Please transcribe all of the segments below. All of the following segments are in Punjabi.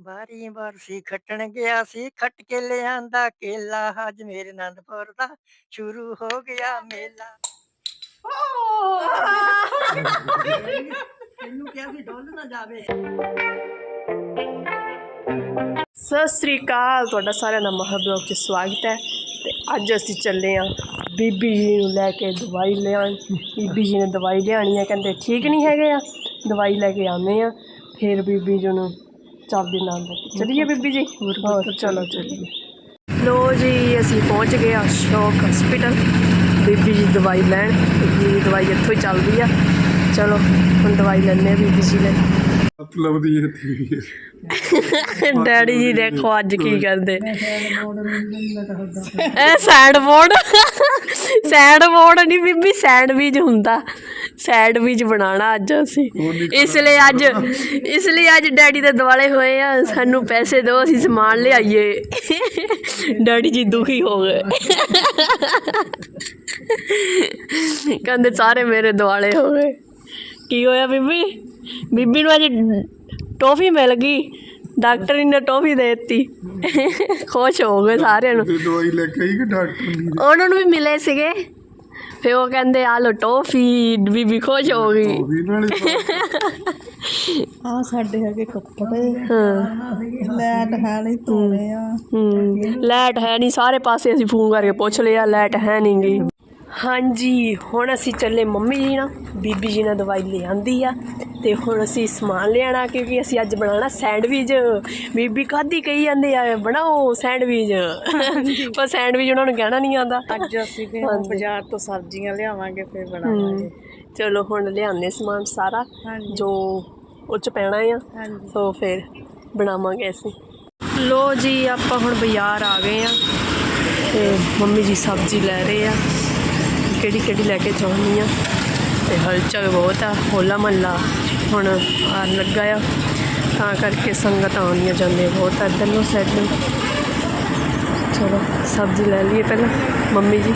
ਬਾਰੀ ਬਰਸੀ ਖੱਟਣ ਗਿਆ ਸੀ ਖੱਟ ਕੇ ਲਿਆਂਦਾ ਕੇਲਾ ਅੱਜ ਮੇਰੇ ਆਨੰਦਪੁਰ ਦਾ ਸ਼ੁਰੂ ਹੋ ਗਿਆ ਮੇਲਾ ਇਹਨੂੰ ਕਿਹਾ ਸੀ ਡੋਲ ਨਾ ਜਾਵੇ ਸਤਿ ਸ੍ਰੀ ਅਕਾਲ ਤੁਹਾਡਾ ਸਾਰਿਆਂ ਦਾ ਮਹਾ ਬਲੌਗ 'ਚ ਸਵਾਗਤ ਹੈ ਤੇ ਅੱਜ ਅਸੀਂ ਚੱਲੇ ਹਾਂ ਬੀਬੀ ਜੀ ਨੂੰ ਲੈ ਕੇ ਦਵਾਈ ਲਿਆਉਣ ਬੀਬੀ ਜੀ ਨੇ ਦਵਾਈ ਲਿਆਣੀ ਹੈ ਕਹਿੰਦੇ ਠੀਕ ਨਹੀਂ ਹੈਗੇ ਆ ਦਵਾਈ ਲੈ ਕੇ ਆਉਂਦੇ ਆ ਫਿਰ ਬੀਬੀ ਜੀ ਨੂੰ ਚੱਲਦੇ ਨਾਲ ਲੈ ਕੇ ਚੱਲੀਏ ਬੀਬੀ ਜੀ? ਹੋਰ ਚਲੋ ਚੱਲੀਏ। ਲੋ ਜੀ ਅਸੀਂ ਪਹੁੰਚ ਗਏ ਆ ਸ਼ੌਕ ਹਸਪੀਟਲ ਬੀਬੀ ਜੀ ਦਵਾਈ ਲੈਣ ਬੀਬੀ ਦੀ ਦਵਾਈ ਇੱਥੋਂ ਹੀ ਚੱਲਦੀ ਆ। ਚਲੋ ਹੁਣ ਦਵਾਈ ਲੈਣੇ ਬੀਬੀ ਜੀ ਨੇ। ਮਤਲਬ ਦੀ ਇਹ ਥੀ ਡੈਡੀ ਜੀ ਦੇਖੋ ਅੱਜ ਕੀ ਕਰਦੇ। ਇਹ ਸੈਂਡ ਬੋਰਡ ਸੈਂਡ ਬੋਰਡ ਨਹੀਂ ਬੀਬੀ ਸੈਂਡਵਿਚ ਹੁੰਦਾ। ਸੈਂਡਵਿਚ ਬਣਾਉਣਾ ਅੱਜ ਅਸੀਂ। ਇਸ ਲਈ ਅੱਜ ਇਸ ਲਈ ਅੱਜ ਡੈਡੀ ਦੇ ਦਿਵਾਲੇ ਹੋਏ ਆ। ਸਾਨੂੰ ਪੈਸੇ ਦਿਓ ਅਸੀਂ ਸਮਾਨ ਲਿਆਈਏ। ਡੈਡੀ ਜੀ ਦੁਖੀ ਹੋ ਗਏ। ਕਹਿੰਦੇ ਸਾਰੇ ਮੇਰੇ ਦਿਵਾਲੇ ਹੋ ਗਏ। ਕੀ ਹੋਇਆ ਬੀਬੀ? ਬੀਬੀ ਨੂੰ ਅੱਜ ਟੋਫੀ ਮਿਲ ਗਈ ਡਾਕਟਰ ਨੇ ਟੋਫੀ ਦੇ ਦਿੱਤੀ। ਖੁਸ਼ ਹੋ ਗਏ ਸਾਰਿਆਂ ਨੂੰ। ਤੇ ਦਵਾਈ ਲੈ ਕੇ ਆਈ ਕਿ ਡਾਕਟਰ ਨੇ ਉਹਨਾਂ ਨੂੰ ਵੀ ਮਿਲੇ ਸੀਗੇ। ਫਿਰ ਉਹ ਕਹਿੰਦੇ ਆ ਲੋ ਟੋਫੀ ਬੀਬੀ ਖੁਸ਼ ਹੋ ਗਈ। ਆ ਸਾਡੇ ਹੈਗੇ ਕੱਪੜੇ। ਹਾਂ। ਲੈਟ ਹੈ ਨਹੀਂ ਧੋਣੇ ਆ। ਹੂੰ ਲਾਈਟ ਹੈ ਨਹੀਂ ਸਾਰੇ ਪਾਸੇ ਅਸੀਂ ਫੋਨ ਕਰਕੇ ਪੁੱਛ ਲਿਆ ਲਾਈਟ ਹੈ ਨਹੀਂ ਗਈ ਹਾਂਜੀ ਹੁਣ ਅਸੀਂ ਚੱਲੇ ਮੰਮੀ ਜੀ ਨਾਲ। ਬੀਬੀ ਜੀ ਨੇ ਦਵਾਈ ਲੈ ਆਂਦੀ ਆ ਤੇ ਹੁਣ ਅਸੀਂ ਸਮਾਨ ਲਿਆਣਾ ਕਿਉਂਕਿ ਅਸੀਂ ਅੱਜ ਬਣਾਉਣਾ ਸੈਂਡਵਿਚ। ਬੀਬੀ ਕਾਦੀ ਕਹੀ ਜਾਂਦੇ ਆ ਬਣਾਓ ਸੈਂਡਵਿਚ। ਪਰ ਸੈਂਡਵਿਚ ਉਹਨਾਂ ਨੂੰ ਕਹਿਣਾ ਨਹੀਂ ਆਉਂਦਾ। ਅੱਜ ਅਸੀਂ ਫਿਰ। ਬਾਜ਼ਾਰ ਤੋਂ ਸਬਜ਼ੀਆਂ ਲਿਆਵਾਂਗੇ ਫਿਰ ਬਣਾਵਾਂਗੇ। ਚਲੋ ਹੁਣ ਲਿਆਉਂਦੇ ਸਮਾਨ ਸਾਰਾ। ਜੋ ਉਹ ਚ ਪੈਣਾ ਆ। ਸੋ ਫਿਰ ਬਣਾਵਾਂਗੇ ਅਸੀਂ। ਲੋ ਜੀ ਆਪਾਂ ਹੁਣ ਬਾਜ਼ਾਰ ਆ ਗਏ ਆ ਤੇ ਮੰਮੀ ਜੀ ਸਬਜ਼ੀ ਲੈ ਰਹੇ ਆ। ਕਿਹੜੀ ਕਿਹੜੀ ਲੈ ਕੇ ਜਾਣੀ ਆ? ਤੇ ਹਲਚਲ ਬਹੁਤ ਆ, ਹੋਲਾ ਮਹੱਲਾ ਹੁਣ ਆ ਲੱਗਾ ਆ। ਤਾਂ ਕਰਕੇ ਸੰਗਤ ਆਉਂਦੀਆਂ ਜਾਂਦੀਆਂ ਬਹੁਤ ਆ, ਇੱਧਰ ਨੂੰ ਸਾਈਡ ਨੂੰ। ਚਲੋ, ਸਬਜ਼ੀ ਲੈ ਲਈਏ ਪਹਿਲਾਂ, ਮੰਮੀ ਜੀ।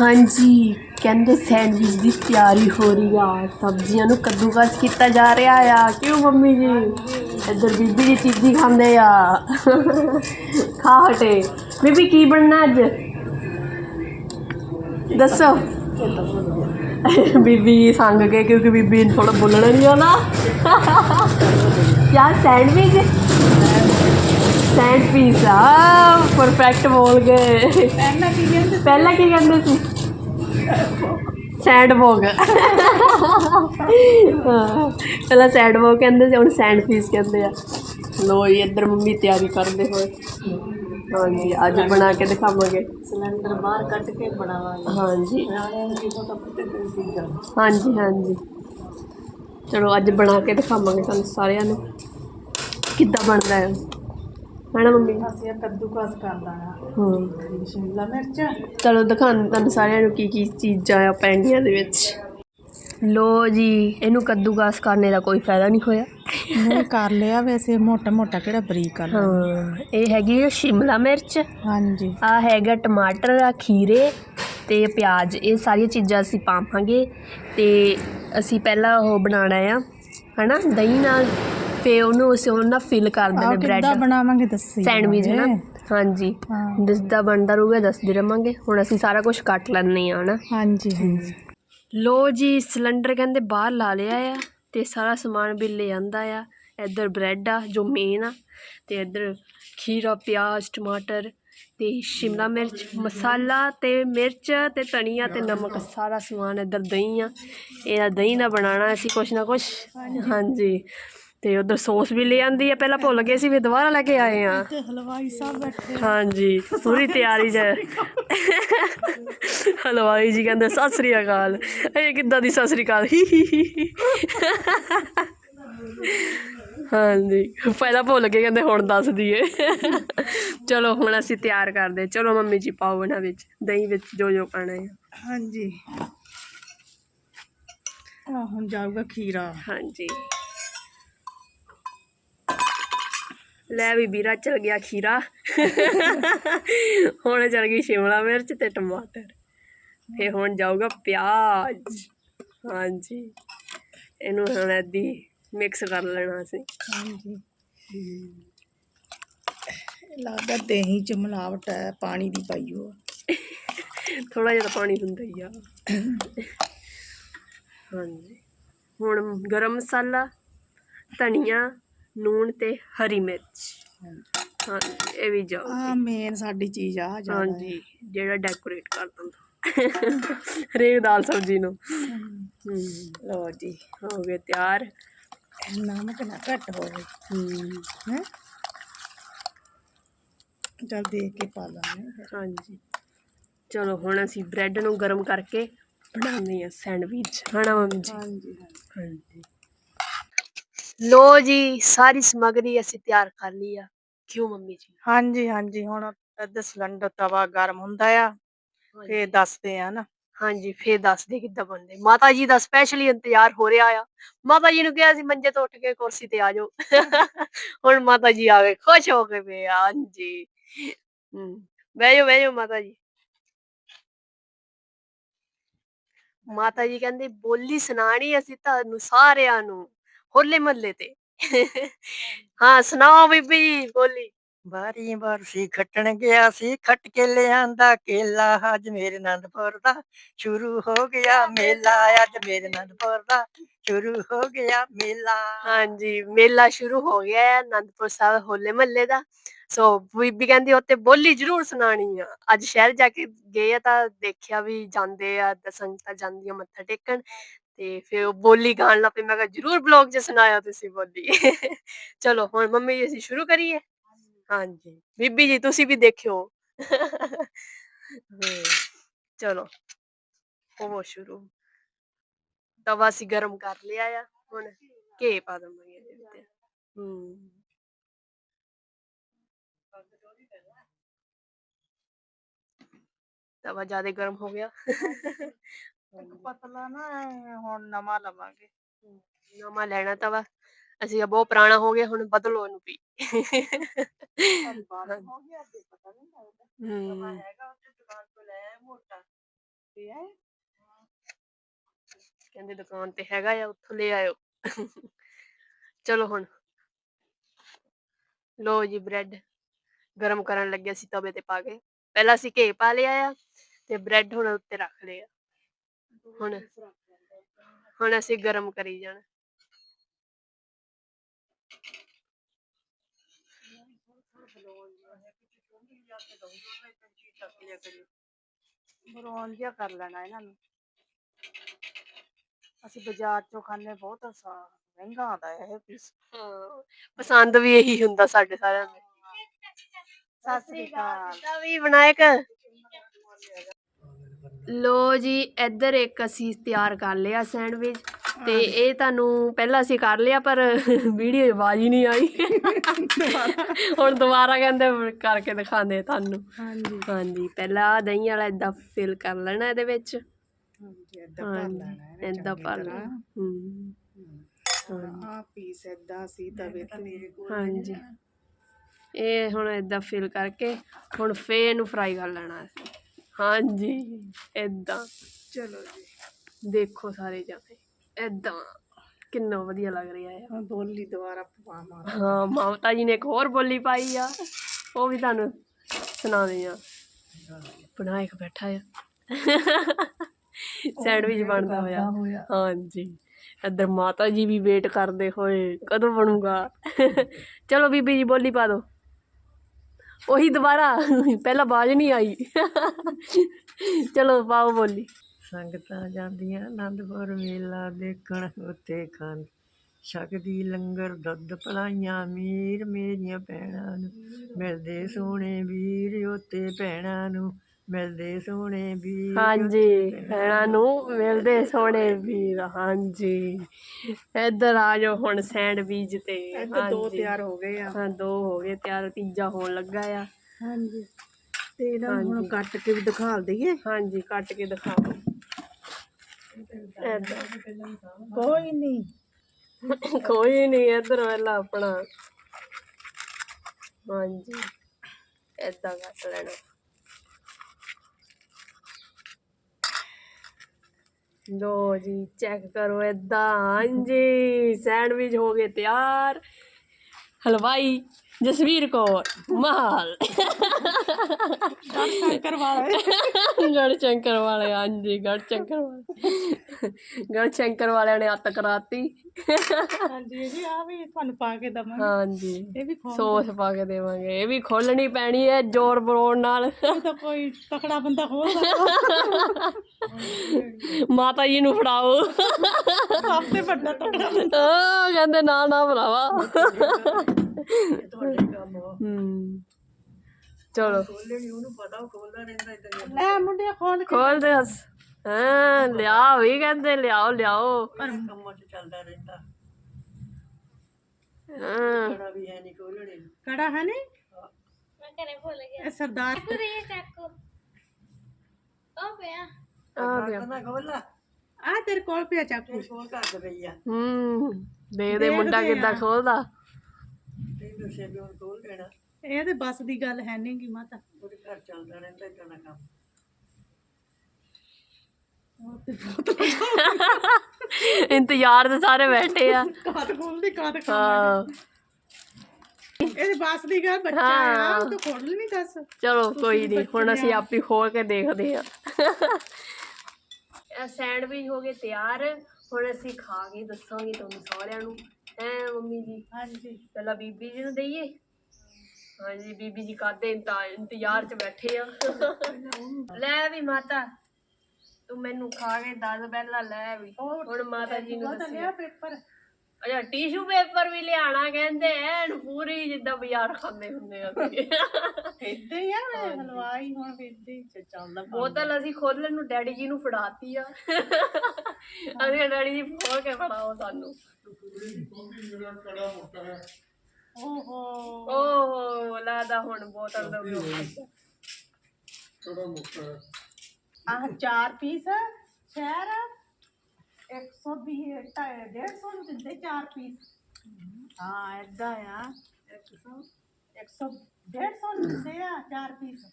ਹਾਂਜੀ, ਕਹਿੰਦੇ ਸੈਂਡਵਿਚ ਦੀ ਤਿਆਰੀ ਹੋ ਰਹੀ ਆ। ਸਬਜ਼ੀਆਂ ਨੂੰ ਕੱਦੂਕਸ ਕੀਤਾ ਜਾ ਰਿਹਾ ਆ। ਕਿਉਂ ਮੰਮੀ ਜੀ? ਇੱਧਰ ਬੀਬੀ ਦੀ ਚੀਜ਼ੀ ਖਾਂਦੇ ਆ। ਖਾ ਹਟੇ ਬੀਬੀ, ਕੀ ਬਣਨਾ ਅੱਜ? ਦੱਸੋ। ਬੀਬੀ ਸੰਗ ਗਏ ਕਿਉਂਕਿ ਬੀਬੀ ਨੂੰ ਥੋੜਾ ਬੋਲਣਾ ਨਹੀਂ ਆਉਂਦਾ। ਕਿਆ ਸੈਂਡਵਿਚ? ਸੈਂਡਵਿਚ ਆ ਪਰਫੈਕਟ ਬੋਲ ਗਏ। ਪਹਿਲਾਂ ਕੀ ਕਹਿੰਦੇ ਪਹਿਲਾਂ ਕੀ ਕਹਿੰਦੇ ਸੀ? ਸੈਂਡ ਬੋਗ ਪਹਿਲਾਂ ਸੈਂਡ ਬੋਗ ਕਹਿੰਦੇ ਸੀ ਹੁਣ ਸੈਂਡ ਪੀਸ ਕਹਿੰਦੇ ਆ। ਲੋ ਇੱਧਰ ਮੰਮੀ ਤਿਆਰੀ ਕਰਦੇ ਹੋਏ। ਹਾਂਜੀ ਅੱਜ ਬਣਾ ਕੇ ਦਿਖਾਵਾਂਗੇ। ਸਿਲੰਡਰ ਬਾਹਰ ਕੱਢ ਕੇ ਬਣਾਵਾਂਗੇ। ਹਾਂਜੀ। ਨਾਲੇ ਨੂੰ ਕਿਹੋ ਤਾਂ ਪੁੱਤੇ ਕੋਈ ਚੀਜ਼ਾਂ ਹਾਂਜੀ ਹਾਂਜੀ। ਚਲੋ ਅੱਜ ਬਣਾ ਕੇ ਦਿਖਾਵਾਂਗੇ ਤੁਹਾਨੂੰ ਸਾਰਿਆਂ ਨੂੰ। ਕਿੱਦਾਂ ਬਣਦਾ ਹੈ? ਹੈਨਾ ਮੰਮੀ? ਅਸੀਂ ਇਹ ਕੱਦੂਕਸ ਕਰ ਲੈਣਾ। ਹਾਂ। ਸ਼ਿਮਲਾ ਮਿਰਚ। ਚਲੋ ਦਿਖਾਉਂ ਤੁਹਾਨੂੰ ਸਾਰਿਆਂ ਨੂੰ ਕੀ ਕੀ ਚੀਜ਼ਾਂ ਆ ਪੈਂਦੀਆਂ ਦੇ ਵਿੱਚ। ਲੋ ਜੀ ਇਹਨੂੰ ਕੱਦੂਕਾਸ ਕਰਨੇ ਦਾ ਕੋਈ ਫਾਇਦਾ ਨਹੀਂ ਹੋਇਆ। ਨਹੀਂ ਕਰ ਲਿਆ ਵੈਸੇ ਮੋਟਾ ਮੋਟਾ ਕਿਹੜਾ ਬਰੀਕ ਕਰ ਲਿਆ ਹਾਂ ਇਹ ਹੈਗੀ ਆ ਸ਼ਿਮਲਾ ਮਿਰਚ। ਹਾਂਜੀ। ਆ ਹੈਗਾ ਟਮਾਟਰ ਆ ਖੀਰੇ ਤੇ ਪਿਆਜ਼। ਇਹ ਸਾਰੀਆਂ ਚੀਜ਼ਾਂ ਅਸੀਂ ਪਾਵਾਂਗੇ ਤੇ ਅਸੀਂ ਪਹਿਲਾਂ ਉਹ ਬਣਾਉਣਾ ਆ ਹਨਾ ਦਹੀਂ ਨਾਲ। ਫੇ ਉਹਨੂੰ ਅਸੀਂ ਉਹਨਾਂ ਨਾਲ ਫਿਲ ਕਰ ਦੇਣਾ ਕਿੱਦਾਂ ਬ੍ਰੈਡ ਬਣਾਵਾਂਗੇ ਦੱਸੀ ਸੈਂਡਵਿਚ ਹੈ ਨਾ ਜਾਵਾਂਗੇ। ਹਾਂਜੀ। ਹਾਂ। ਜਿਸਦਾ ਬਣਦਾ ਰਹੂਗਾ ਦੱਸਦੇ ਰਵਾਂਗੇ। ਹੁਣ ਅਸੀਂ ਸਾਰਾ ਕੁਝ ਕੱਟ ਲੈਂਦੇ ਆ ਹਨਾ? ਹਾਂਜੀ ਹਾਂਜੀ। ਲੋ ਜੀ, ਸਿਲੰਡਰ ਕਹਿੰਦੇ ਬਾਹਰ ਲਾ ਲਿਆ ਆ ਤੇ ਸਾਰਾ ਸਮਾਨ ਵੀ ਲੈ ਆਂਦਾ ਆ। ਇੱਧਰ ਬ੍ਰੈਡ ਆ, ਜੋ ਮੇਨ ਆ, ਤੇ ਇੱਧਰ ਖੀਰਾ, ਪਿਆਜ਼, ਟਮਾਟਰ ਤੇ ਸ਼ਿਮਲਾ ਮਿਰਚ, ਮਸਾਲਾ ਤੇ ਮਿਰਚ ਤੇ ਧਨੀਆ ਤੇ ਨਮਕ, ਸਾਰਾ ਸਮਾਨ ਇੱਧਰ ਦਹੀਂ ਆ। ਇਹਦਾ ਦਹੀਂ ਦਾ ਬਣਾਉਣਾ, ਅਸੀਂ ਕੁਛ ਨਾ ਕੁਛ। ਹਾਂਜੀ। ਤੇ ਉਧਰ ਸੌਸ ਵੀ ਲੈ ਆਂਦੀ ਆ ਪਹਿਲਾਂ ਭੁੱਲ ਗਏ ਸੀ ਵੀ ਦੁਬਾਰਾ ਲੈ ਕੇ ਆਏ ਆ। ਤੇ ਹਲਵਾਈ ਸਾਹਿਬ ਬੈਠੇ ਹਾਂਜੀ ਪੂਰੀ ਤਿਆਰੀ ਚ। ਹਲਵਾਈ ਜੀ ਕਹਿੰਦੇ ਸਤਿ ਸ੍ਰੀ ਅਕਾਲ। ਇਹ ਕਿੱਦਾਂ ਦੀ ਸਤਿ ਸ੍ਰੀ ਅਕਾਲ। ਹਾਂਜੀ ਪਹਿਲਾਂ ਭੁੱਲ ਗਏ ਕਹਿੰਦੇ ਹੁਣ ਦੱਸ ਦਈਏ। ਚਲੋ ਹੁਣ ਅਸੀਂ ਤਿਆਰ ਕਰਦੇ ਚਲੋ ਮੰਮੀ ਜੀ ਪਾਓ ਇਹਨਾਂ ਵਿੱਚ ਦਹੀਂ ਵਿੱਚ ਜੋ ਜੋ ਪਾਣਾ ਹੈ। ਹਾਂਜੀ। ਆ ਹੁਣ ਜਾਊਗਾ ਖੀਰਾ। ਹਾਂਜੀ। ਲੈ ਵੀ ਵੀਰਾ ਚਲ ਗਿਆ ਖੀਰਾ। ਹੁਣ ਚਲ ਗਈ ਸ਼ਿਮਲਾ ਮਿਰਚ ਤੇ ਟਮਾਟਰ। ਫੇ ਹੁਣ ਜਾਊਗਾ ਪਿਆਜ਼। ਹਾਂਜੀ। ਇਹਨੂੰ ਹੁਣ ਐਦੀ ਮਿਕਸ ਕਰ ਲੈਣਾ ਅਸੀਂ। ਹਾਂਜੀ। ਲੱਗਦਾ ਦਹੀਂ ਚ ਮਿਲਾਵਟ ਹੈ ਪਾਣੀ ਦੀ ਪਾਈ ਹੋ ਥੋੜਾ ਜਿਹਾ ਤਾਂ ਪਾਣੀ ਹੁੰਦਾ ਹੀ ਆ। ਹਾਂਜੀ। ਹੁਣ ਗਰਮ ਮਸਾਲਾ ਧਨੀਆ ਨੂਣ ਤੇ ਹਰੀ ਮਿਰਚ। ਹਾਂਜੀ। ਇਹ ਵੀ ਜਾਓ ਆ ਮੇਨ ਸਾਡੀ ਚੀਜ਼ ਆ ਜ਼ਿਆਦਾ ਹਾਂਜੀ ਜਿਹੜਾ ਡੈਕੋਰੇਟ ਕਰ ਦਿੰਦਾ। ਹਰੇਕ ਦਾਲ ਸਬਜ਼ੀ ਨੂੰ। ਲੋ ਜੀ। ਹੋ ਗਏ ਤਿਆਰ। ਨਮਕ ਨਾ ਘੱਟ ਹੋਵੇ। ਹਮ, ਹੈ? ਚਲ ਦੇਖ ਕੇ ਪਾ ਲਾਂਗੇ। ਹਾਂਜੀ। ਚਲੋ ਹੁਣ ਅਸੀਂ ਬ੍ਰੈਡ ਨੂੰ ਗਰਮ ਕਰਕੇ ਬਣਾਉਂਦੇ ਹਾਂ ਸੈਂਡਵਿਚ। ਹਨਾ ਮੰਮੀ ਜੀ? ਹਾਂਜੀ। ਹਾਂਜੀ। ਲੋ ਜੀ ਸਾਰੀ ਸਮਗਰੀ ਅਸੀਂ ਤਿਆਰ ਕਰ ਲਈ ਆ। ਕਿਉਂ ਮੰਮੀ ਜੀ? ਹਾਂਜੀ ਹਾਂਜੀ ਹੁਣ ਅੱਧ ਸਿਲੰਡਰ ਤਵਾ ਗਰਮ ਹੁੰਦਾ ਆ ਫੇਰ ਦੱਸਦੇ ਆ ਨਾ। ਹਾਂਜੀ ਫੇਰ ਦੱਸਦੇ ਕਿੱਦਾਂ ਬਣਦੇ। ਮਾਤਾ ਜੀ ਦਾ ਸਪੈਸ਼ਲੀ ਇੰਤਜ਼ਾਰ ਹੋ ਰਿਹਾ ਆ। ਮਾਤਾ ਜੀ ਨੂੰ ਕਿਹਾ ਸੀ ਮੰਜੇ ਤੋਂ ਉੱਠ ਕੇ ਕੁਰਸੀ ਤੇ ਆ ਜਾਓ। ਹੁਣ ਮਾਤਾ ਜੀ ਆ ਗਏ ਖੁਸ਼ ਹੋ ਕੇ ਪਏ ਆ, ਹਾਂਜੀ। ਹਮ ਬਹਿ ਜਾਓ ਬਹਿ ਜਾਓ ਮਾਤਾ ਜੀ। ਮਾਤਾ ਜੀ ਕਹਿੰਦੇ ਬੋਲੀ ਸੁਣਾਣੀ ਅਸੀਂ ਤੁਹਾਨੂੰ ਸਾਰਿਆਂ ਨੂੰ। ਹੋਲੇ ਮਹੱਲੇ ਤੇ। ਹਾਂ ਸੁਣਾਓ ਬੀਬੀ ਬੋਲੀ। ਬਾਰੀ ਬਰਸੀ ਖੱਟਣ ਗਿਆ ਸੀ ਖੱਟ ਕੇ ਲਿਆਂਦਾ ਕੇਲਾ। ਅੱਜ ਮੇਰੇ ਆਨੰਦਪੁਰ ਦਾ ਸ਼ੁਰੂ ਹੋ ਗਿਆ ਮੇਲਾ। ਅੱਜ ਮੇਰੇ ਆਨੰਦਪੁਰ ਦਾ ਸ਼ੁਰੂ ਹੋ ਗਿਆ ਮੇਲਾ। ਹਾਂਜੀ ਮੇਲਾ ਸ਼ੁਰੂ ਹੋ ਗਿਆ ਹੈ ਅਨੰਦਪੁਰ ਸਾਹਿਬ ਹੋਲੇ ਮਹੱਲੇ ਦਾ। ਸੋ ਬੀਬੀ ਕਹਿੰਦੀ ਉੱਤੇ ਬੋਲੀ ਜ਼ਰੂਰ ਸੁਣਾਣੀ ਆ। ਅੱਜ ਸ਼ਹਿਰ ਜਾ ਕੇ ਗਏ ਆ ਤਾਂ ਦੇਖਿਆ ਵੀ ਜਾਂਦੇ ਆ ਤਾਂ ਸੰਗਤਾਂ ਜਾਂਦੀਆਂ ਮੱਥਾ ਟੇਕਣ। ਤੇ ਫਿਰ ਉਹ ਬੋਲੀ ਗਾਣ ਲੱਗ ਪਈ ਮੈਂ ਕਿਹਾ ਜ਼ਰੂਰ ਬਲੌਗ 'ਚ ਸੁਣਾਇਆ ਤੁਸੀਂ ਬੋਲੀ ਚਲੋ ਹੁਣ ਮੰਮੀ ਜੀ ਅਸੀਂ ਸ਼ੁਰੂ ਕਰੀਏ ਹਾਂਜੀ ਬੀਬੀ ਜੀ ਤੁਸੀਂ ਵੀ ਦੇਖਿਓ ਹਮ, ਚਲੋ ਹੋਵੋ ਸ਼ੁਰੂ ਤਵਾ ਅਸੀਂ ਗਰਮ ਕਰ ਲਿਆ ਆ ਹੁਣ ਘੇ ਪਾ ਦਵਾਂਗੇ ਇਹਦੇ ਉੱਤੇ ਹੂੰ ਤਵਾ ਜ਼ਿਆਦਾ ਗਰਮ ਹੋ ਗਿਆ ਇੱਕ ਪਤਲਾ ਨਾ ਹੁਣ ਨਵਾਂ ਲਵਾਂਗੇ। ਨਵਾਂ ਲੈਣਾ ਤਵਾ ਅਸੀਂ ਕਿਹਾ ਬਹੁਤ ਪੁਰਾਣਾ ਹੋ ਗਿਆ ਹੁਣ ਬਦਲੋ ਇਹਨੂੰ ਵੀ। ਹੋ। ਗਿਆ ਤੇ ਪਤਾ ਨਹੀਂ ਲੱਗਦਾ। ਹੂੰ। ਹੈਗਾ ਉੱਥੇ ਦੁਕਾਨ ਤੋਂ ਲੈ ਆਇਆ ਮੋਟਾ। ਤੇ ਹੈ ਕਹਿੰਦੇ ਦੁਕਾਨ ਤੇ ਹੈਗਾ ਆ ਉੱਥੋਂ ਲੈ ਆਇਓ। ਚਲੋ ਹੁਣ। ਲੋ ਜੀ ਬ੍ਰੈਡ। ਗਰਮ ਕਰਨ ਲੱਗਿਆ ਸੀ ਤਵੇ ਤੇ ਪਾ ਕੇ। ਪਹਿਲਾਂ ਅਸੀਂ ਘੇ ਪਾ ਲਿਆ ਆ ਤੇ ਬ੍ਰੈਡ ਹੁਣ ਉੱਤੇ ਰੱਖ ਲਿਆ। ਹੁਣ ਹੁਣ ਅਸੀਂ ਗਰਮ ਕਰੀ ਜਾਣਾ। ਬਰੌਨ ਜਿਹਾ ਕਰ ਲੈਣਾ ਇਹਨਾਂ ਨੂੰ। ਅਸੀਂ ਬਾਜ਼ਾਰ ਚੋਂ ਖਾਣੇ ਬਹੁਤ ਆਸਾਨ ਮਹਿੰਗਾ ਆਉਂਦਾ ਹੈ ਇਹ ਪੀਸ ਹਾਂ ਪਸੰਦ ਵੀ ਇਹੀ ਹੁੰਦਾ ਸਾਡੇ ਸਾਰਿਆਂ ਦੇ ਸਤਿ ਸ੍ਰੀ ਅਕਾਲ। ਦਾ ਵੀ ਵਿਨਾਇਕ ਲੋ ਜੀ ਇੱਧਰ ਇੱਕ ਅਸੀਂ ਤਿਆਰ ਕਰ ਲਿਆ ਸੈਂਡਵਿਚ ਤੇ ਇਹ ਤੁਹਾਨੂੰ ਪਹਿਲਾਂ ਅਸੀਂ ਕਰ ਲਿਆ ਪਰ ਵੀਡੀਓ ਆਵਾਜ਼ ਹੀ ਨਹੀਂ ਆਈ। ਹੁਣ ਦੁਬਾਰਾ ਕਹਿੰਦੇ ਕਰਕੇ ਦਿਖਾਉਂਦੇ ਤੁਹਾਨੂੰ। ਹਾਂਜੀ। ਹਾਂਜੀ ਪਹਿਲਾਂ ਦਹੀਂ ਵਾਲਾ ਇਦਾਂ ਫਿਲ ਕਰ ਲੈਣਾ ਇਹਦੇ ਵਿੱਚ। ਹਾਂਜੀ ਏਦਾਂ ਭਰ ਲੈਣਾ ਹੈ ਇਦਾਂ ਪਾ ਲੈਣਾ। ਹੂੰ। ਆ ਪੀਸ ਏਦਾਂ ਸੀ ਤਵੇ ਤੇ ਹਾਂਜੀ। ਇਹ ਹੁਣ ਇਦਾਂ ਫਿਲ ਕਰਕੇ ਹੁਣ ਫੇ ਇਹਨੂੰ ਫਰਾਈ ਕਰ ਲੈਣਾ ਅਸੀਂ। ਹਾਂਜੀ ਇਦਾਂ ਚਲੋ ਜੀ। ਦੇਖੋ ਸਾਰੇ ਜਾਣੇ ਇਦਾਂ ਕਿੰਨਾ ਵਧੀਆ ਲੱਗ ਰਿਹਾ ਹੈ ਹੁਣ ਬੋਲੀ ਦੁਬਾਰਾ ਪਵਾਵਾਂ ਹਾਂ ਮਾਤਾ ਜੀ ਨੇ ਇੱਕ ਹੋਰ ਬੋਲੀ ਪਾਈ ਆ। ਉਹ ਵੀ ਤੁਹਾਨੂੰ ਸੁਣਾਉਂਦੇ ਆ। ਬਣਾਇਕ ਬੈਠਾ ਆ। ਸੈਂਡਵਿਚ ਬਣਦਾ ਹੋਇਆ। ਹੋਇਆ। ਹਾਂਜੀ। ਇੱਧਰ ਮਾਤਾ ਜੀ ਵੀ ਵੇਟ ਕਰਦੇ ਹੋਏ। ਕਦੋਂ ਬਣੂਗਾ? ਚਲੋ ਬੀਬੀ ਜੀ ਬੋਲੀ ਪਾ ਦਿਓ। ਉਹੀ ਦੁਬਾਰਾ। ਪਹਿਲਾਂ ਬਾਜ਼ ਨਹੀਂ ਆਈ। ਚਲੋ, ਪਾਓ ਬੋਲੀ। ਸੰਗਤਾਂ ਜਾਂਦੀਆਂ ਆਨੰਦਪੁਰ ਮੇਲਾ ਦੇਖਣ ਉੱਤੇ ਖਾਂ ਛਕਦੀ ਲੰਗਰ ਦੁੱਧ ਪਲਾਈਆਂ ਮੀਰ ਮੇਰੀਆਂ ਭੈਣਾਂ ਨੂੰ। ਮਿਲਦੇ ਸੋਹਣੇ ਵੀਰ ਉੱਤੇ ਭੈਣਾਂ ਨੂੰ। ਮਿਲਦੇ ਸੋਹਣੇ ਵੀਰ। ਹਾਂਜੀ ਭੈਣਾਂ ਨੂੰ ਮਿਲਦੇ ਸੋਹਣੇ ਵੀਰ ਹਾਂਜੀ। ਇੱਧਰ ਆ ਜਾਓ ਹੁਣ ਸੈਂਡਵਿਚ ਤੇ ਇੱਧਰ ਦੋ ਹਾਂਜੀ। ਤਿਆਰ ਹੋ ਗਏ ਆ। ਹਾਂ ਦੋ ਹੋ ਗਏ ਤਿਆਰ ਤੀਜਾ ਹੋਣ ਲੱਗਾ ਆ। ਹਾਂਜੀ। ਤੇ ਇਹਨਾਂ ਨੂੰ ਹੁਣ ਕੱਟ ਕੇ ਵੀ ਦਿਖਾ ਦਈਏ। ਹਾਂਜੀ ਕੱਟ ਕੇ ਦਿਖਾਓ ਏਦਾਂ ਕੋਈ ਨਹੀਂ। ਕੋਈ ਨਹੀਂ ਇੱਧਰ ਪਹਿਲਾਂ ਆਪਣਾ। ਹਾਂਜੀ। ਏਦਾਂ ਕੱਟ ਲੈਣਾ। ਲੋ ਜੀ ਚੈੱਕ ਕਰੋ ਏਦਾਂ ਹਾਂਜੀ ਸੈਂਡਵਿਚ ਹੋ ਗਏ ਤਿਆਰ। ਹਲਵਾਈ। ਜਸਵੀਰ ਕੌਰ ਮਾਲ। ਕਰਵਾਲੇ ਗੜ ਸ਼ੰਕਰ ਵਾਲੇ ਹਾਂਜੀ ਗੜ ਸ਼ੰਕਰ ਵਾਲੇ ਗੜ ਸ਼ੰਕਰ ਵਾਲਿਆਂ ਨੇ ਅੱਤ ਕਰਾਤੀ। ਹਾਂਜੀ ਇਹ ਵੀ ਆ ਵੀ ਤੁਹਾਨੂੰ ਪਾ ਕੇ ਦਵਾਂਗੇ। ਹਾਂਜੀ। ਇਹ ਵੀ ਸੌਸ ਪਾ ਕੇ ਦੇਵਾਂਗੇ। ਇਹ ਵੀ ਖੋਲਣੀ ਪੈਣੀ ਹੈ ਜ਼ੋਰ ਬਰੋੜ ਨਾਲ। ਤਾਂ ਕੋਈ ਤਕੜਾ ਬੰਦਾ ਖੋਲ ਸਕਦਾ ਮਾਤਾ ਜੀ ਨੂੰ ਫੜਾਓ। ਸਭ ਤੋਂ ਵੱਡਾ ਤਕੜਾ ਬੰਦਾ। ਆ ਕਹਿੰਦੇ ਨਾ ਨਾ ਭਰਾਵਾ। ਇਹ ਤੁਹਾਡੇ ਕੰਮ ਆ। ਹੂੰ ਚਲੋ। ਖੋਲੇ ਨਹੀਂ ਉਹਨੂੰ ਪਤਾ ਉਹ ਖੋਲਦਾ ਰਹਿੰਦਾ ਇਦਾਂ ਲੈ ਮੁੰਡਿਆ ਖੋਲ ਕੇ ਖੋਲ ਦੇ ਹੱਸ। ਹਾਂ ਲਿਆ ਵੀ ਕਹਿੰਦੇ ਲਿਆਓ ਲਿਆਓ। ਕੰਮਾਂ 'ਚ ਚੱਲਦਾ ਰਹਿੰਦਾ। ਹਾਂ। ਬੜਾ ਵੀ ਹੈ ਨਹੀਂ ਖੋਲਣੇ ਨੂੰ। ਕੜਾ ਹੈ ਨਹੀਂ ਇਹ ਸਰਦਾਰ। ਆ ਗਿਆ ਕਹਿੰਦਾ ਖੋਲਾ ਆ ਤੇਰੇ ਕੋਲ ਪਿਆ ਚਾਕੂ। ਖੋਲ ਕਰ ਦੇ ਭਈਆ ਹੂੰ ਦੇ ਦੇ ਮੁੰਡਾ ਕਿੱਦਾਂ ਖੋਲਦਾ ਵੀ ਖੋਲ ਦੇਣਾ ਇਹ ਤੇ ਬਸ ਦੀ ਗੱਲ ਹੈ ਨਹੀਂ ਗੀ ਮਾਤਾ। ਉਹਦੇ ਘਰ ਚੱਲਦਾ ਰਹਿੰਦਾ ਇਦਾਂ ਦਾ ਕੰਮ। ਇੰਤਜ਼ਾਰ ਤੇ ਸਾਰੇ ਬੈਠੇ ਆ। ਕਾਤ ਖੋਲਦੀ ਕਾਤ ਹਾਂ। ਇਹਦੇ ਬਸ ਦੀ ਗੱਲ ਬੱਚਾ ਆ ਉਹ ਤਾਂ ਖੋਲ ਨਹੀਂ ਦੱਸ। ਚਲੋ ਕੋਈ ਨਹੀਂ ਹੁਣ ਅਸੀਂ ਆਪੇ ਖੋਲ ਕੇ ਦੇਖਦੇ ਆ ਸੈਂਡਵਿਚ ਹੋ ਗਏ ਤਿਆਰ। ਹੁਣ ਅਸੀਂ ਖਾ ਕੇ ਦੱਸਾਂਗੇ ਤੁਹਾਨੂੰ ਸਾਰਿਆਂ ਨੂੰ। ਐ ਮੰਮੀ ਜੀ? ਹਾਂਜੀ। ਪਹਿਲਾਂ ਬੀਬੀ ਜੀ ਨੂੰ ਦਈਏ? ਹਾਂਜੀ ਬੀਬੀ ਜੀ ਕਾਦੇ ਇੰਤਜ਼ਾਰ 'ਚ ਬੈਠੇ ਆ। ਲੈ ਵੀ ਮਾਤਾ ਤੂੰ ਮੈਨੂੰ ਖਾ ਕੇ ਦੱਸ ਪਹਿਲਾਂ ਲੈ ਵੀ। ਹੁਣ ਮਾਤਾ ਜੀ ਨੂੰ ਦੱਸਿਆ ਪੇਪਰ? ਅੱਛਾ ਟਿਸ਼ੂ ਪੇਪਰ ਵੀ ਲਿਆਣਾ ਕਹਿੰਦੇ ਐਨ ਪੂਰੀ ਜਿੱਦਾਂ ਬਾਜ਼ਾਰ ਖਾਂਦੇ ਹੁੰਦੇ ਆ ਅਸੀਂ। ਇੱਦਾਂ ਹੀ ਆ ਹੁਣ ਵੀ ਇੱਦਾਂ ਹੀ ਚੱਲਦਾ ਬੋਤਲ ਅਸੀਂ ਖੋਲਣ ਨੂੰ ਡੈਡੀ ਜੀ ਨੂੰ ਫੜਾਤੀ ਆ। ਅਸੀਂ ਡੈਡੀ ਜੀ ਖੋਲ ਕੇ ਫੜਾਓ ਸਾਨੂੰ। ਓਹੋ। ਓਹੋ ਲਾਦਾ ਹੁਣ ਬੋਤਲ ਦਾ ਆਹ ਚਾਰ ਪੀਸ ਸ਼ਹਿਰ 120 150 ਨੂੰ ਦਿੰਦੇ ਚਾਰ ਪੀਸ। ਹਾਂ ਏਦਾਂ ਆ। 100 100 150 ਨੂੰ ਦਿੰਦੇ ਆ ਚਾਰ ਪੀਸ।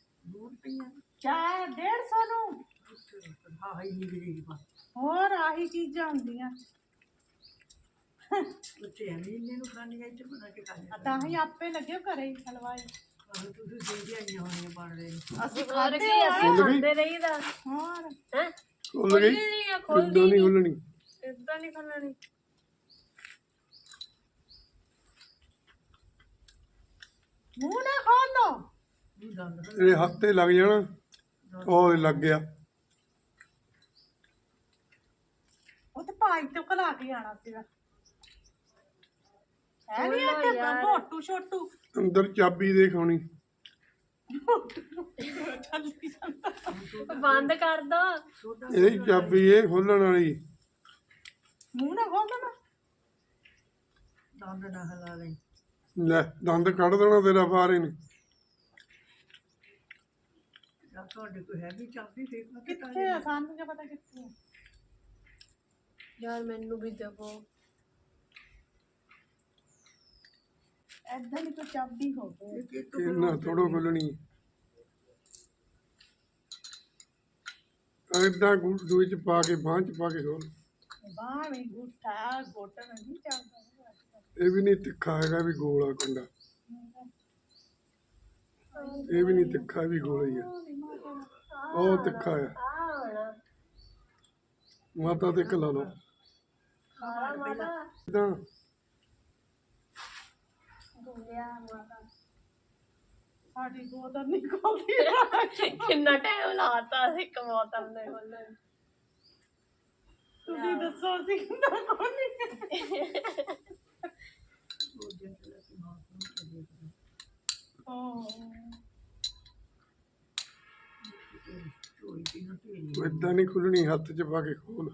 ਚਾਰ 150 ਨੂੰ? ਹਾਂ ਹਾਂ ਹੀ ਬਾ ਹੋਰ ਆਹੀ ਚੀਜ਼ਾਂ ਹੁੰਦੀਆਂ। ਉੱਥੇ ਐਵੇਂ ਇੰਨੇ ਨੂੰ ਖਾਣੀ ਇੱਥੇ ਬਣਾ ਕੇ ਖਾਣੀ ਆ। ਤਾਂ ਹੀ ਆਪੇ ਲੱਗੇ ਘਰੇ ਹੀ ਹਲਵਾਈ। ਤੁਸੀਂ ਦੇ ਆਈਆਂ ਹੋਣੀਆਂ ਬਣ ਰਹੇ ਨੇ ਅਸੀਂ ਖਾਦੇ ਅਸੀਂ ਖਾਂਦੇ ਰਹੀਦਾ। ਹੋਰ? ਹੈ? ਖੁੱਲ ਗਈ। ਨਹੀਂ ਆ ਕਿੱਦਾਂ ਖੋਲਦੀ ਨਹੀਂ। ਖੁੱਲਣੀ ਇਦਾਂ ਨਹੀਂ ਖੋਲਣੀ ਮੂੰਹ ਨਾ ਖੋਲੋ ਨੂੰ ਦੰਦ ਇਹ ਹੱਥੇ ਲੱਗ ਜਾਣਾ। ਉਹ ਲੱਗ ਗਿਆ। ਉਹ ਤੇ ਭਾਈ ਤੋਂ ਕਲਾ ਕੇ ਆਣਾ ਸੀਗਾ। ਹੈ ਨਹੀਂ ਇੱਥੇ ਮੋਟੂ ਛੋਟੂ ਅੰਦਰ ਚਾਬੀ ਦੇਖ ਆਉਣੀ। ਬੰਦ ਕਰ ਦੋ। ਇਹ ਚਾਬੀ ਇਹ ਖੋਲਣ ਵਾਲੀ। ਮੂੰਹ ਨਾ ਖੋਲ ਨਾ ਦੰਦ ਨਾ ਹਲਾ ਲੈ ਲੈ ਦੰਦ ਕੱਢ ਦੇਣਾ ਤੇਰਾ ਬਾਹਰ ਇਹਨੇ। ਜਾਂ ਤੁਹਾਡੇ ਕੋਲ ਹੈਗੀ ਚਾਬੀ ਦੇਖ ਲਓ ਕਿੱਥੇ ਆ? ਸਾਨੂੰ ਕੀ ਪਤਾ ਕਿੱਥੇ ਆ? ਯਾਰ ਮੈਨੂੰ ਵੀ ਦੇਵੋ। ਐਦਾਂ ਦੀ ਕੋਈ ਚਾਬੀ ਹੋਵੇ। ਇਹਨਾਂ ਥੋੜੋ ਖੁੱਲਣੀ। ਐਦਾਂ ਗੁੱਡੂ ਚ ਪਾ ਕੇ ਬਾਂਹ ਚ ਪਾ ਕੇ ਖੋਲ। ਬਾਹ ਵੀ ਗੁੱਠਾ ਗੋਟਾ ਨਹੀਂ ਚੱਲਦਾ। ਇਹ ਵੀ ਨਹੀਂ ਤਿੱਖਾ ਹੈਗਾ ਵੀ ਗੋਲ ਕੰਡਾ। ਇਹ ਵੀ ਨਹੀਂ ਤਿੱਖਾ ਇਹ ਵੀ ਗੋਲ ਹੀ ਆ। ਉਹ ਤਿੱਖਾ ਹੋਣਾ ਮਾਤਾ ਤੇ ਕਲਾ ਲਓ। ਖਾਲਾ ਮਾਤਾ। ਇਦਾਂ ਮਾਤਾ। ਸਾਡੀ ਬੋਤਲ ਨਹੀਂ ਖੋਲਦੀ ਕਿੰਨਾ ਟਾਈਮ ਲਾਤਾ ਸੀ ਕਮੋਤਲ ਨੇ ਖੋਲਣ ਤੁਸੀਂ ਦੱਸੋ ਅਸੀਂ ਕਿੰਨਾ ਖੋਲੀ ਓ ਝੋਲੀ ਪੀ ਨਾ ਢੇਰੀ ਇਦਾਂ ਨਹੀਂ ਖੁੱਲਣੀ ਹੱਥ ਚ ਪਾ ਕੇ ਖੋਲ।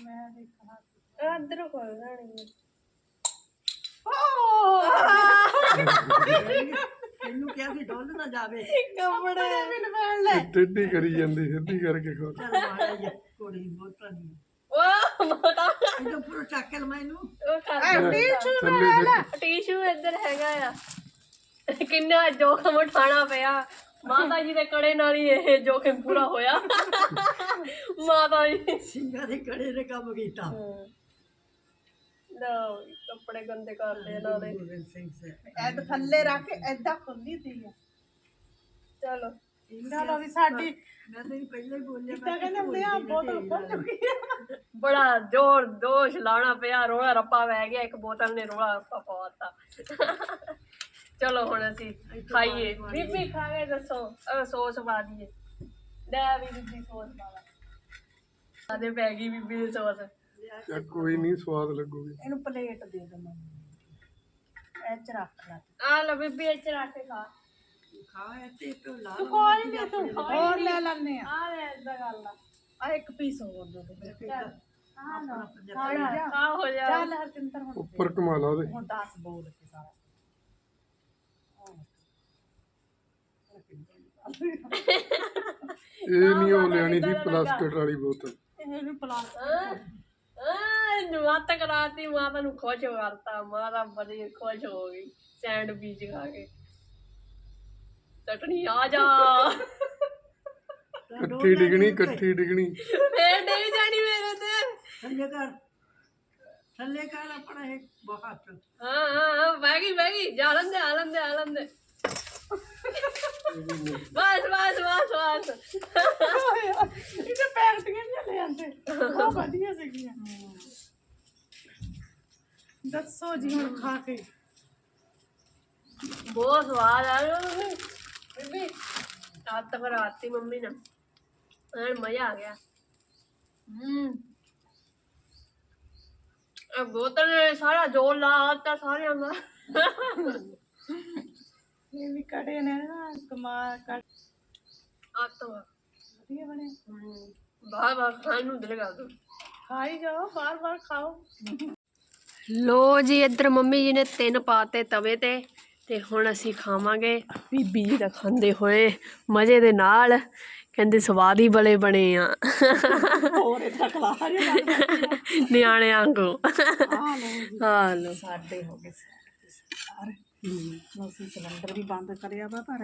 ਮੈਂ ਦੇਖਣਾ ਅੰਦਰੋਂ ਖੋਲ ਲੈਣੀ ਇਹਨੂੰ ਕਿਹਾ ਸੀ ਡੋਲ ਨਾ ਜਾਵੇ। ਕੱਪੜੇ। ਵੀ ਲਵੇੜ ਲੈ। ਟੇਢੀ ਕਰੀ ਜਾਂਦੀ ਸਿੱਧੀ ਕਰਕੇ ਖੋਲ ਚੱਲ ਮਾੜਾ ਜਿਹਾ ਕੋੜੀ ਬੋਤਲ ਨਹੀਂ ਉਹ ਮਾਤਾ ਇਹਨੂੰ ਪੂਰਾ ਚੱਕ ਕੇ ਲਮਾ ਇਹਨੂੰ। ਉਹ ਕਰ ਥੱਲੇ ਸਿੱਧੀ ਟਿਸ਼ੂ ਇੱਧਰ ਹੈਗਾ ਆ। ਕਿੰਨਾ ਜੋਖਮ ਉਠਾਣਾ ਪਿਆ। ਮਾਤਾ ਜੀ ਦੇ ਕੜੇ ਨਾਲ ਹੀ ਇਹ ਜੋਖਿਮ ਪੂਰਾ ਹੋਇਆ। ਮਾਤਾ ਜੀ। ਸਿੰਘਾਂ ਦੇ ਕੜੇ ਨੇ ਕੰਮ ਕੀਤਾ। ਕੱਪੜੇ ਗੰਦੇ ਕਰਦੇ ਇਹਨਾਂ ਦੇ। ਗੋਬਿੰਦ ਸਿੰਘ ਸੇ ਐਦ ਥੱਲੇ ਰੱਖ ਕੇ ਐਦਾਂ ਖੁੱਲੀ ਤੀ ਆ। ਚਲੋ ਚਲੋ ਵੀ ਸਾਡੀ ਮੈਂ ਤਾਂ ਪਹਿਲਾਂ ਹੀ ਬੋਲਿਆ ਤਾਂ ਕਹਿੰਦੇ ਹੁੰਦੇ ਆ ਬਹੁਤ ਉੱਪਰ ਚੁੱਕੀ ਆ। ਬੜਾ ਜ਼ੋਰ ਦੋਸ਼ ਲਾਣਾ ਪਿਆ ਰੋਲਾ ਰੱਪਾ ਵਹਿ ਗਿਆ ਇੱਕ ਬੋਤਲ ਨੇ ਰੋਲਾ ਰੱਪਾ ਪਵਾਤਾ ਚਲੋ ਹੁਣ ਅਸੀਂ ਖਾਈਏ। ਬੀਬੀ ਖਾ ਕੇ ਦੱਸੋ ਸੌਸ ਪਾ ਦਈਏ। ਲੈ ਵੀ ਬੀਬੀ ਸੌਸ ਪਾ ਲਾ। ਆਦੇ ਪੈ ਗਈ ਬੀਬੀ ਦੀ ਸੌਸ। ਜਾਂ ਕੋਈ ਨਹੀਂ ਸਵਾਦ ਲੱਗੂਗੀ। ਇਹਨੂੰ ਪਲੇਟ ਦੇ ਦੇ ਮੰਮੀ ਇਹ ਚ ਰੱਖ ਲੈ। ਆ ਲੈ ਬੀਬੀ ਇੱਥੇ ਰੱਖ ਕੇ ਖਾ। ਖਾਇਆ ਤੇ ਤੋਂ ਲਾ ਕੋਈ ਨਹੀਂ ਤੂੰ ਹੋਰ ਲੈ ਲੈਣੇ ਆ। ਆ ਲੈ ਏਦਾਂ ਗੱਲ ਆ ਆ ਇੱਕ ਪੀਸ ਹੋਰ ਦੇ ਦੇ ਚੱਲ। ਹਾਂ ਨਾ ਖਾਣਾ ਖਾ ਹੋ ਜਾ। ਚੱਲ ਹਰਚਿੰਤਰ ਹੁਣ ਉੱਪਰ ਕਮਾ ਲਾ ਉਹਦੇ। ਹੁਣ 10 ਬੋਲ ਕੇ ਸਾਰਾ। ਇਹ ਨਹੀਂ ਉਹ ਲੈਣੀ ਸੀ ਪਲਾਸਟਿਕ ਵਾਲੀ ਬੋਤਲ। ਇਹਨੂੰ ਪਲਾਸ ਆ ਨਵਾਤ ਕਰਾਤੀ ਮਾਤਾ ਨੂੰ ਖੁਸ਼ ਕਰਤਾ ਮਾਤਾ ਬੜੀ ਖੁਸ਼ ਹੋ ਗਈ ਸੈਂਡਵਿਚ ਖਾ ਕੇ। ਚਟਣੀ ਆ ਜਾ। ਇਕੱਠੀ ਡਿਗਣੀ ਇਕੱਠੀ ਡਿਗਣੀ। ਫੇਰ ਨਹੀਂ ਜਾਣੀ ਮੇਰੇ ਤੇ। ਥੱਲੇ ਕਰ ਥੱਲੇ ਕਰ ਆਪਣਾ ਇੱਕ ਬਹੁਤ ਹਾਂ ਹਾਂ ਹਾਂ ਬਹਿ ਗਈ ਬਹਿ ਗਈ। ਜਾ ਲੰਦੇ ਆ ਲੰਦੇ ਆ ਲੰਦੇ ਬਸ ਬਸ ਬਸ ਬਸ ਇਹਦੇ ਪੈਕਟੀਆਂ ਨਹੀਂ ਲੈ ਆਂਦੇ ਬਹੁਤ ਵਧੀਆ ਸੀਗੀਆਂ ਦੱਸੋ ਜੀ ਹੁਣ ਖਾ ਕੇ ਬਹੁਤ ਸਵਾਦ ਆ ਰਿਹਾ ਮੰਮੀ ਬੀਬੀ ਆਤ ਤੱਕ ਰਾਤੀ ਮੰਮੀ ਨੇ ਐਨ ਮਜ਼ਾ ਆ ਗਿਆ ਹੂੰ ਇਹ ਬੋਤਲ ਨੇ ਸਾਰਾ ਜੋਰ ਲਾਤਾ ਸਾਰਿਆਂ ਦਾ ਇਹ ਵੀ ਕੜੇ ਨੇ ਨਾ ਕਮਾਲ ਕੱਟ ਆਤ ਵਧੀਆ ਬਣੇ। ਬਾਹਰ ਬਾਹਰ ਖਾਣ ਨੂੰ ਦਿਲ ਕਰਦਾ। ਖਾਈ ਜਾਓ ਬਾਰ ਬਾਰ ਖਾਓ। ਲੋ ਜੀ ਇੱਧਰ ਮੰਮੀ ਜੀ ਨੇ ਤਿੰਨ ਪਾਤੇ ਤਵੇ ਤੇ ਤੇ ਹੁਣ ਅਸੀਂ ਖਾਵਾਂਗੇ ਬੀਬੀ ਜੀ ਦਾ ਖਾਂਦੇ ਹੋਏ ਮਜ਼ੇ ਦੇ ਨਾਲ ਕਹਿੰਦੇ ਸਵਾਦ ਹੀ ਬੜੇ ਬਣੇ ਆ। ਹੋਰ ਇਹ ਤੱਕ ਲਾ ਨਿਆਣੇ ਵਾਂਗੂ ਆ ਲਓ ਜੀ ਹਾਂ ਲੋ ਸਾਡੇ ਹੋ ਗਏ ਸਾਰੇ। ਅਸੀਂ ਸਿਲੰਡਰ ਵੀ ਬੰਦ ਕਰਿਆ ਵਾ ਪਰ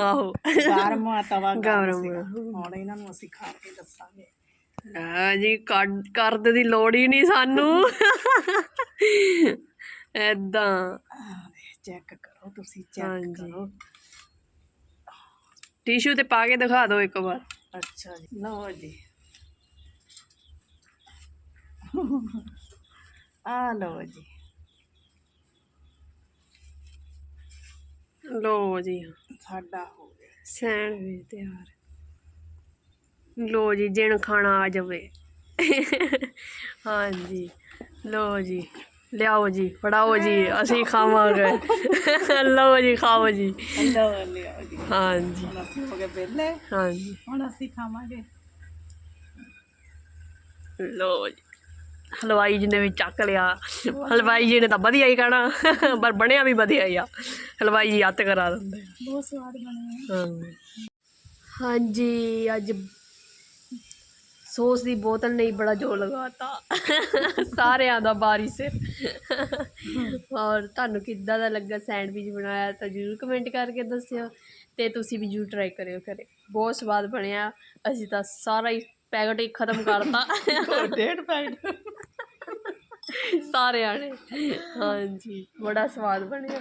ਆਹੋ। ਗਰਮ ਆ ਤਵਾ ਗਰਮ ਸੀਗਾ। ਹੁਣ ਇਹਨਾਂ ਨੂੰ ਅਸੀਂ ਖਾ ਕੇ ਦੱਸਾਂਗੇ। ਆ ਜੀ ਕੱਢ ਕਰਦੇ ਦੀ ਲੋੜ ਹੀ ਨਹੀਂ ਸਾਨੂੰ। ਐਦਾਂ ਚੈੱਕ ਕਰੋ ਤੁਸੀਂ ਚੈੱਕ ਹਾਂਜੀ। ਕਰੋ। ਟਿਸ਼ੂ ਤੇ ਪਾ ਕੇ ਦਿਖਾ ਦਿਓ ਇੱਕ ਵਾਰ। ਅੱਛਾ ਜੀ ਲਓ ਜੀ। ਆ ਲਓ ਜੀ। ਲੋ ਜੀ ਸਾਡਾ ਹੋ ਗਿਆ ਸੈਂਡਵਿਚ ਤਿਆਰ ਲੋ ਜੀ ਜਿਣ ਖਾਣਾ ਆ ਜਾਵੇ ਹਾਂਜੀ ਲੋ ਜੀ ਲਿਆਓ ਜੀ ਫੜਾਓ ਜੀ ਅਸੀਂ ਖਾਵਾਂਗੇ ਲਓ ਜੀ ਖਾਓ ਜੀ ਲਓ ਲਿਓ ਜੀ ਹਾਂਜੀ ਹੁਣ ਅਸੀਂ ਹੋ ਗਏ ਵਿਹਲੇ ਹਾਂਜੀ ਹੁਣ ਅਸੀਂ ਖਾਵਾਂਗੇ ਲੋ ਜੀ ਹਲਵਾਈ ਜੀ ਨੇ ਵੀ ਚੱਕ ਲਿਆ। ਹਲਵਾਈ ਜੀ ਨੇ ਤਾਂ ਵਧੀਆ ਹੀ ਕਹਿਣਾ ਪਰ ਬਣਿਆ ਵੀ ਵਧੀਆ ਹੀ ਆ। ਹਲਵਾਈ ਜੀ ਹੱਥ ਕਰਾ ਦਿੰਦੇ। ਬਹੁਤ ਸਵਾਦ ਬਣੇ ਹਾਂ। ਹਾਂਜੀ ਅੱਜ ਸੌਸ ਦੀ ਬੋਤਲ ਨਹੀਂ ਬੜਾ ਜੋਰ ਲਗਾਤਾ। ਸਾਰਿਆਂ ਦਾ ਬਾਰੀ ਸਿਰ। ਔਰ ਤੁਹਾਨੂੰ ਕਿੱਦਾਂ ਦਾ ਲੱਗਾ ਸੈਂਡਵਿਚ ਬਣਾਇਆ ਤਾਂ ਜਰੂਰ ਕਮੈਂਟ ਕਰਕੇ ਦੱਸਿਓ। ਤੇ ਤੁਸੀਂ ਵੀ ਜਰੂਰ ਟਰਾਈ ਕਰਿਓ ਘਰੇ। ਬਹੁਤ ਸਵਾਦ ਬਣਿਆ। ਅਸੀਂ ਤਾਂ ਸਾਰਾ ਹੀ ਪੈਕਟ ਹੀ ਖਤਮ ਕਰਤਾ। ਡੇਢ ਪੈਕਟ। ਸਾਰਿਆਂ ਨੇ। ਹਾਂਜੀ। ਬੜਾ ਸਵਾਦ ਬਣਿਆ।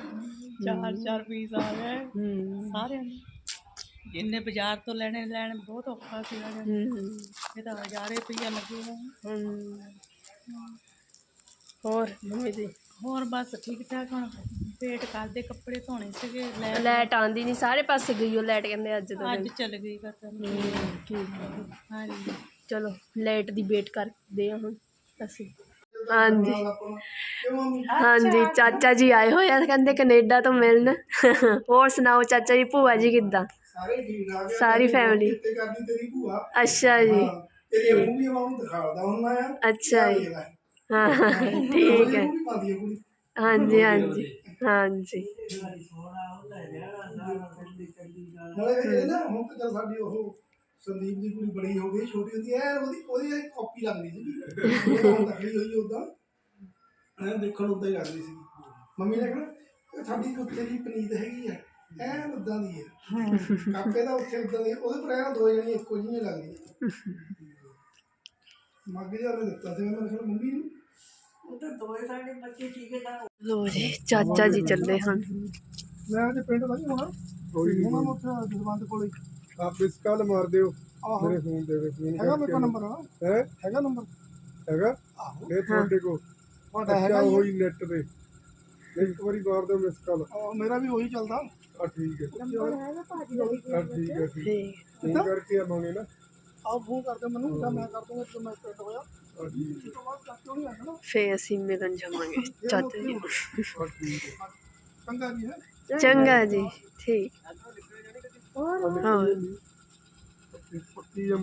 ਚਾਰ ਚਾਰ ਪੀਸ ਆ ਗਏ। ਹੂੰ। ਸਾਰਿਆਂ ਨੇ ਜਿੰਨੇ ਬਾਜ਼ਾਰ ਤੋਂ ਲੈਣੇ ਲੈਣ ਬਹੁਤ ਔਖਾ ਸੀਗਾ। ਹੂੰ ਇਹ ਤਾਂ ਹਜ਼ਾਰੇ ਰੁਪਈਆ ਲੱਗੇਗਾ ਹੂੰ। ਹੋਰ ਮੰਮੀ ਜੀ? ਹੋਰ ਬਸ ਠੀਕ ਠਾਕ ਹੁਣ। ਪੇਟ ਕਰਦੇ ਕੱਪੜੇ ਧੋਣੇ ਸੀਗੇ ਲੈ ਲਾਈਟ ਆਂਦੀ ਨਹੀਂ ਸਾਰੇ ਪਾਸੇ ਗਈ ਉਹ ਲਾਈਟ ਕਹਿੰਦੇ ਅੱਜ ਤਾਂ ਅੱਜ ਚੱਲ ਗਈ ਪਤਾ ਹਾਂਜੀ। ਚਲੋ ਲਾਈਟ ਦੀ ਵੇਟ ਕਰਦੇ ਆ ਹੁਣ ਅਸੀਂ। ਹਾਂਜੀ ਹਾਂਜੀ ਚਾਚਾ ਜੀ ਆਏ ਹੋਏ ਆ ਕਹਿੰਦੇ ਕੈਨੇਡਾ ਤੋਂ ਮਿਲਣ ਹੋਰ ਸੁਣਾਓ ਚਾਚਾ ਜੀ ਭੂਆ ਜੀ ਕਿੱਦਾਂ ਸਾਰੇ ਠੀਕ ਠਾਕ ਆ ਸਾਰੀ family? ਤੇ ਕਰਦੀ ਤੇਰੀ ਭੂਆ ਅੱਛਾ ਜੀ ਹਾਂ, ਤੇਰੇ ਮੂੰਹ ਵੀ ਮੈਂ ਉਹਨੂੰ ਦਿਖਾਉਂਦਾ ਹੁੰਦਾ ਆ ਅੱਛਾ ਜੀ ਦੇਖ ਲੈ। ਹਾਂ ਠੀਕ ਹੈ ਮੂੰਹ ਵੀ ਪਾਉਂਦੀ ਆ ਕੁੜੀ ਹਾਂਜੀ ਹਾਂਜੀ ਹਾਂਜੀ ਨਾਲੇ ਇਹ ਨਾ ਹੁਣ ਤਾਂ ਚੱਲ ਸਾਡੀ ਉਹ ਸੰਦੀਪ ਦੀ ਕੁੜੀ ਬੜੀ ਹੋ ਗਈ ਛੋਟੀ ਹੁੰਦੀ ਐ ਉਹਦੀ ਉਹਦੀ ਕਾਪੀ ਲੱਗਦੀ ਸੀ ਤਕੜੀ ਹੋਈ ਉਦਾਂ ਐ ਦੇਖਣ ਉਦਾਂ ਹੀ ਲੱਗਦੀ ਸੀ ਮੰਮੀ ਨੇ ਕਹਿਣਾ ਇਹ ਸਾਡੀ ਕੁੱਤੇ ਦੀ ਪਨੀਤ ਹੈਗੀ ਆ। ਐਨ ਉਦਾਂ ਦੀ ਹੈ ਕਾਪੇ ਦਾ ਉੱਥੇ ਉਦਾਂ ਦੀ ਉਹਦੇ ਪਰ ਦੋ ਜਣੀਆਂ ਇੱਕੋ ਜਿਹੀਆਂ ਲੱਗਦੀਆਂ। ਮੱਗ ਜਿਹਾ ਨੇ ਦਿੱਤਾ ਸੀ। ਮੈਂ ਕਿਹਾ ਮੰਮੀ ਨੂੰ? ਉਹ ਤਾਂ ਦੋਏ ਸਾਡੇ ਬੱਚੇ ਟੀਕੇ ਦਾ ਲੋ ਜੀ ਚਾਚਾ ਜੀ ਚੱਲੇ ਹਨ। ਮੈਂ ਅੱਜ ਪਿੰਡ ਨਹੀਂ ਹੋਣਾ। ਕੋਈ ਨਹੀਂ ਉਹਨਾਂ ਨੂੰ ਉੱਥੇ ਜਸਵੰਤ ਕੋਲੇ। ਆਪ ਇਸ ਕਾਲ ਮਾਰ ਦਿਓ ਆਹੋ ਮੇਰੇ ਫੋਨ ਦੇ ਵਿੱਚ ਫੋਨ ਹੈਗਾ ਮੇਰੇ ਕੋਲ ਨੰਬਰ ਹੈ ਹੈਗਾ ਨੰਬਰ ਹੈਗਾ ਆਹੋ ਇਹ ਤੁਹਾਡੇ ਕੋ ਤੁਹਾਡਾ ਅੱਛਾ ਹੈਗਾ ਹੀ ਹੈ। ਹੋਈ ਨੈਟ ਤੇ ਇੱਕ ਵਾਰੀ ਮਾਰ ਦਿਓ ਮਿਸ ਕਾਲ ਆਹ, ਮੇਰਾ ਵੀ ਉਹੀ ਚੱਲਦਾ ਆ ਠੀਕ ਹੈ ਆ ਠੀਕ ਹੈ ਠੀਕ ਹੈ ਠੀਕ ਫੋਨ ਕਰਕੇ ਆਵਾਂਗੇ ਨਾ ਆਹ ਫੋਨ ਕਰਦੇ ਮੈਨੂੰ ਜਾਂ ਮੈਂ ਕਰ ਦੂੰਗਾ ਜਦੋਂ ਮੈਂ ਪਿੰਡ ਹੋਇਆ ਆ ਠੀਕ ਉਸ ਤੋਂ ਬਾਅਦ ਚੱਕ ਕਿਉਂ ਨਹੀਂ ਆਇਆ ਨਾ ਫੇ ਅਸੀਂ ਮਿਲਣ ਜਾਵਾਂਗੇ ਚਾਚਾ ਜੀ ਨੂੰ। ਆ ਠੀਕ ਹੈ ਚੰਗਾ ਜੀ ਹੈ ਚੰਗਾ ਜੀ ਠੀਕ Ahora. Porque ya.